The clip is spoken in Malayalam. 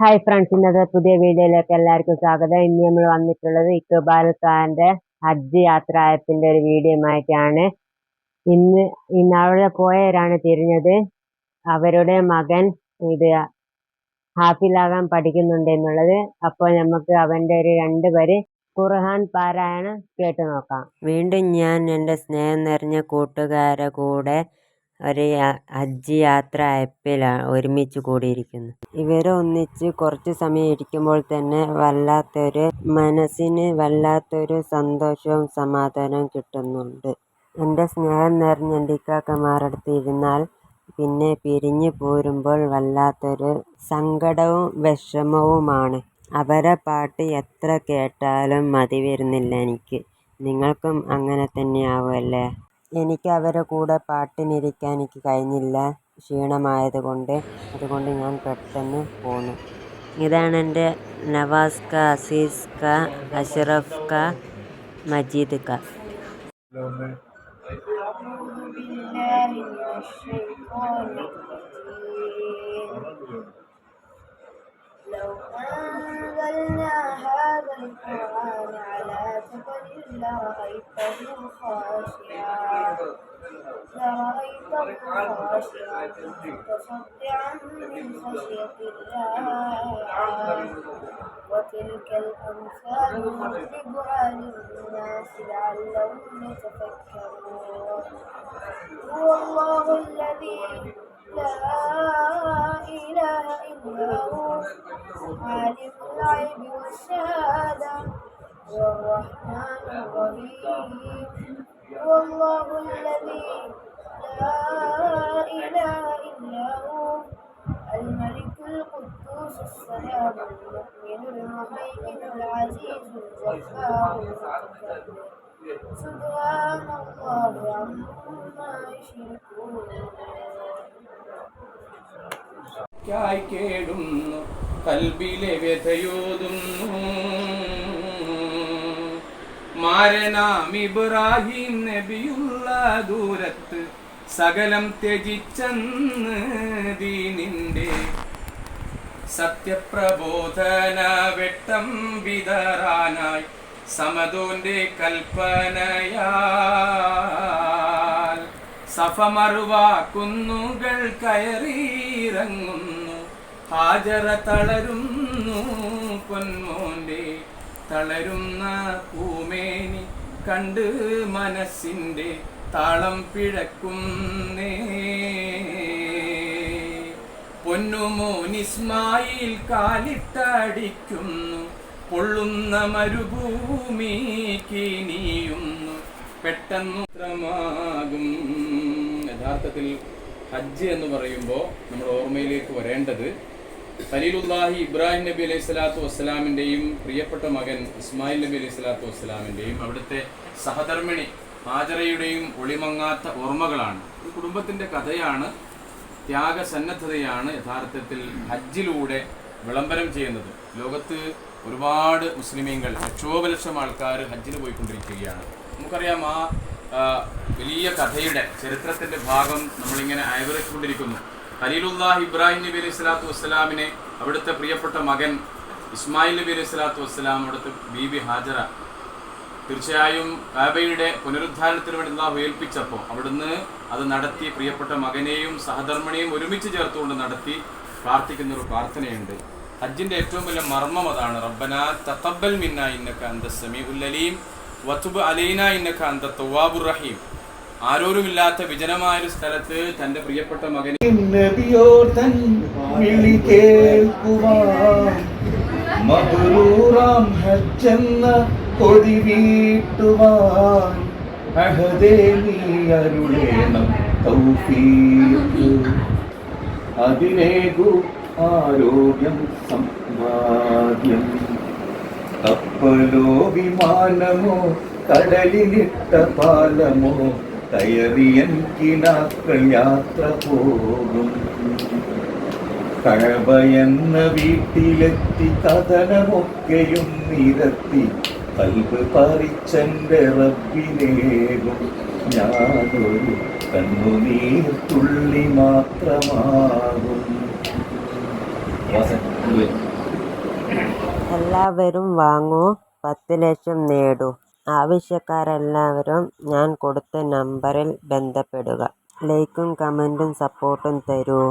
ഹായ് ഫ്രണ്ട്സ് ഇന്നത്തെ പുതിയ വീഡിയോയിലേക്ക് എല്ലാവർക്കും സ്വാഗതം. ഇന്ന് നമ്മൾ വന്നിട്ടുള്ളത് ഇക്ബാൽ ഖാന്റെ ഹജ്ജ് യാത്ര ഒരു വീഡിയോ ആയിട്ടാണ് ഇന്ന് ഇന്ന് അവിടെ പോയവരാണ് തിരിഞ്ഞത്. അവരുടെ മകൻ ഇത് ഹാഫിലാകാൻ പഠിക്കുന്നുണ്ട് എന്നുള്ളത്. അപ്പോൾ നമുക്ക് അവന്റെ ഒരു രണ്ട് വരി ഖുർആൻ പാരായണം കേട്ടു നോക്കാം. വീണ്ടും ഞാൻ എന്റെ സ്നേഹം നിറഞ്ഞ കൂട്ടുകാരെ കൂടെ ഒരു ഹജ്ജ് യാത്ര ആപ്പിലാണ് ഒരുമിച്ച് കൂടിയിരിക്കുന്നു. ഇവർ ഒന്നിച്ച് കുറച്ച് സമയം ഇരിക്കുമ്പോൾ തന്നെ വല്ലാത്തൊരു മനസ്സിന് വല്ലാത്തൊരു സന്തോഷവും സമാധാനവും കിട്ടുന്നുണ്ട്. എന്റെ സ്നേഹം നിറഞ്ഞ എന്റെ ഇക്കാക്കമാരടുത്ത് ഇരുന്നാൽ പിന്നെ പിരിഞ്ഞു പോരുമ്പോൾ വല്ലാത്തൊരു സങ്കടവും വിഷമവുമാണ്. അവരെ പാട്ട് എത്ര കേട്ടാലും മതി വരുന്നില്ല എനിക്ക്. നിങ്ങൾക്കും അങ്ങനെ തന്നെയാവുമല്ലേ? എനിക്ക് അവരുടെ കൂടെ പാട്ടിനിരിക്കാൻ എനിക്ക് കഴിഞ്ഞില്ല ക്ഷീണമായത് കൊണ്ട് അതുകൊണ്ട് ഞാൻ പെട്ടെന്ന് പോന്നു ഇതാണ് എൻ്റെ നവാസ് ക അസീസ് ക അഷ്റഫ് ക മജീദ് ക أعوذ بالله من الشيطان الرجيم لو أنزلنا هذا القرآن على جبل لرأيته خاشعا لرأيته خاشعا متصدعا من خشية الله. وتلك الأمثال نضربها للناس لعلهم يتفكرون. هو الله الذي لا إله إلا هو عالم الغيب والشهادة. هو الرحمن الرحيم هو الله الذي لا إله إلا هو الملك القدوس السلام المؤمن المهيمن العزيز الجبار المتكبر سبحان الله عما يشركون ായി കേടുന്നു കൽബിലെ വ്യഥയോതുന്നു മാരനാം ഇബ്രാഹിം നബിയുള്ള ദൂരത്ത് സകലം ത്യജിച്ചെന്ന് ദീനിന്റെ സത്യപ്രബോധന വെട്ടം വിതറാനായി സമതോന്റെ കൽപ്പനയാൽ സഫമറുവ കുന്നുകൾ കയറിയിറങ്ങുന്നു ഹാജറ തളരുന്നു പൊന്മോന്റെ തളരുന്ന പൂമേനി കണ്ട് മനസ്സിന്റെ താളം പിഴക്കുന്നേ. പൊന്നുമോനിസ്മായിൽ കാലിട്ടടിക്കുന്നു പൊള്ളുന്ന മരുഭൂമി കിനിയുന്നു പെട്ടെന്നു യഥാർത്ഥത്തിൽ ഹജ്ജ് എന്ന് പറയുമ്പോൾ നമ്മുടെ ഓർമ്മയിലേക്ക് വരേണ്ടത് ഖലീലുല്ലാഹി ഇബ്രാഹിം നബി അലൈഹി സ്വലാത്തു വസ്സലാമിന്റെയും പ്രിയപ്പെട്ട മകൻ ഇസ്മായിൽ നബി അലൈഹി സ്വലാത്തു വസ്സലാമിന്റെയും അവിടുത്തെ സഹധർമ്മിണി ഹാജറയുടെയും ഒളിമങ്ങാത്ത ഓർമ്മകളാണ്. ഈ കുടുംബത്തിന്റെ കഥയാണ് ത്യാഗസന്നദ്ധതയാണ് യഥാർത്ഥത്തിൽ ഹജ്ജിലൂടെ വിളംബരം ചെയ്യുന്നത്. ലോകത്ത് ഒരുപാട് മുസ്ലിമീങ്ങൾ ലക്ഷോപലക്ഷം ആൾക്കാർ ഹജ്ജിന് പോയിക്കൊണ്ടിരിക്കുകയാണ്. നമുക്കറിയാം ആ വലിയ കഥയുടെ ചരിത്രത്തിന്റെ ഭാഗം നമ്മളിങ്ങനെ അയവിറക്കൊണ്ടിരിക്കുന്നു ഖലീലുല്ലാഹ് ഇബ്രാഹിം നബി അലൈഹി സ്വലാത്തു വസ്സലാമിനെ അവിടുത്തെ പ്രിയപ്പെട്ട മകൻ ഇസ്മായിൽ നബി അലൈഹി സ്വലാത്തു വസ്സലാം അവിടുത്തെ ബീബി ഹാജറ. തീർച്ചയായും കാബയുടെ പുനരുദ്ധാരണത്തിന് വേണ്ടി അള്ളാഹു ഏൽപ്പിച്ചപ്പോൾ അവിടുന്ന് അത് നടത്തി പ്രിയപ്പെട്ട മകനെയും സഹധർമ്മിണിയും ഒരുമിച്ച് ചേർത്തുകൊണ്ട് നടത്തി പ്രാർത്ഥിക്കുന്ന ഒരു പ്രാർത്ഥനയുണ്ട്. ഹജ്ജിന്റെ ഏറ്റവും വലിയ മർമ്മം അതാണ്. റബ്ബന തത്തബൽ മിന്ന ഇന്നക അന്ത സമീ അലീം വത്തുബ് അലൈന ഇന്നക അന്ത റഹീം. ആരോരുമില്ലാത്ത വിജനമായ ഒരു സ്ഥലത്ത് തന്റെ പ്രിയപ്പെട്ട വിളി കേൾക്കുവാൻ ഹജ്ജെന്ന കൊടി അഹദേ നീ അരുളേണം തൗഫീഖ്. ആരോഗ്യം സമ്പാദ്യം. കപ്പലോ വിമാനമോ കടലിനിട്ട പാലമോ കയറിയൻ കിനാക്കൾ യാത്ര പോകും. കഴവയെന്ന വീട്ടിലെത്തി കഥനമൊക്കെയും നിരത്തി കൽബ് പറിച്ചെന്റെ റബ്ബിനേകും ഞാനൊരു കണ്ണുനീർ തുള്ളി മാത്രമാകും. എല്ലാവരും വാങ്ങൂ. പത്ത് ലക്ഷം നേടൂ. ആവശ്യക്കാരെല്ലാവരും ഞാൻ കൊടുത്ത നമ്പറിൽ ബന്ധപ്പെടുക. ലൈക്കും കമന്റും സപ്പോർട്ടും തരൂ.